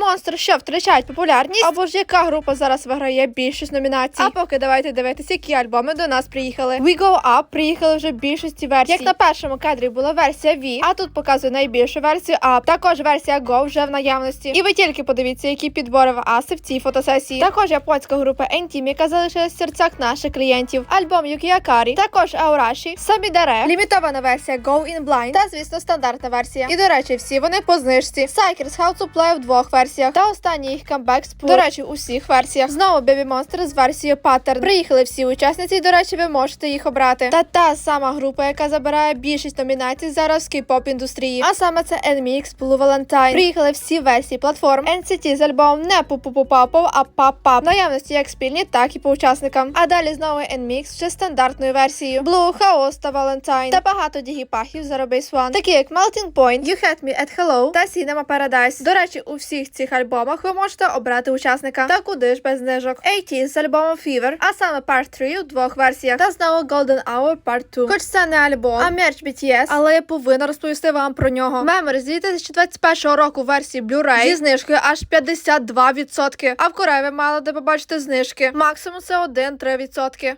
Monster, що втрачають популярність, або ж яка група зараз виграє більшість номінацій. А поки давайте дивитися, які альбоми до нас приїхали. We Go Up приїхали вже більшості версій. Як на першому кадрі була версія V, а тут показує найбільшу версію Up. Також версія Go вже в наявності. І ви тільки подивіться, які підбори в аси в цій фотосесії. Також японська група Entim, яка залишилась в серцях наших клієнтів. Альбом Akari, також Аураші, Самідаре, лімітована версія Go in Blind та, звісно, стандартна версія. І до речі, всі вони по знижці. Psychers How to Play в двох версіях. Та останній їх камбек Spur. До речі, у всіх версіях. Знову Baby Monster з версією Pattern. Приїхали всі учасниці, і, до речі, ви можете їх обрати. Та та сама група, яка забирає більшість номінацій зараз в кей-поп індустрії. А саме це NMX Blue Valentine. Приїхали всі версії платформ. NCT з альбомом не пу-пу-пу-папов, а пап-пап. Наявності як спільні, так і по учасникам. А далі знову NMX вже стандартною версією. Blue, Chaos та Valentine. Та багато дігіпахів за Base One, такі як Melting Point, You Had Me at Hello та Cinema Paradise. До речі, у всіх цих альбомах ви можете обрати учасника. Та куди ж без знижок. AT з альбомом Fever, а саме Part 3 у двох версіях. Та знову Golden Hour Part 2. Хоч це не альбом, а мерч BTS, але я повинна розповісти вам про нього. Memories з 2021 року версії Blu-ray зі знижкою аж 52%. А в Кореї ви мали де побачити знижки. Максимум це 1-3%.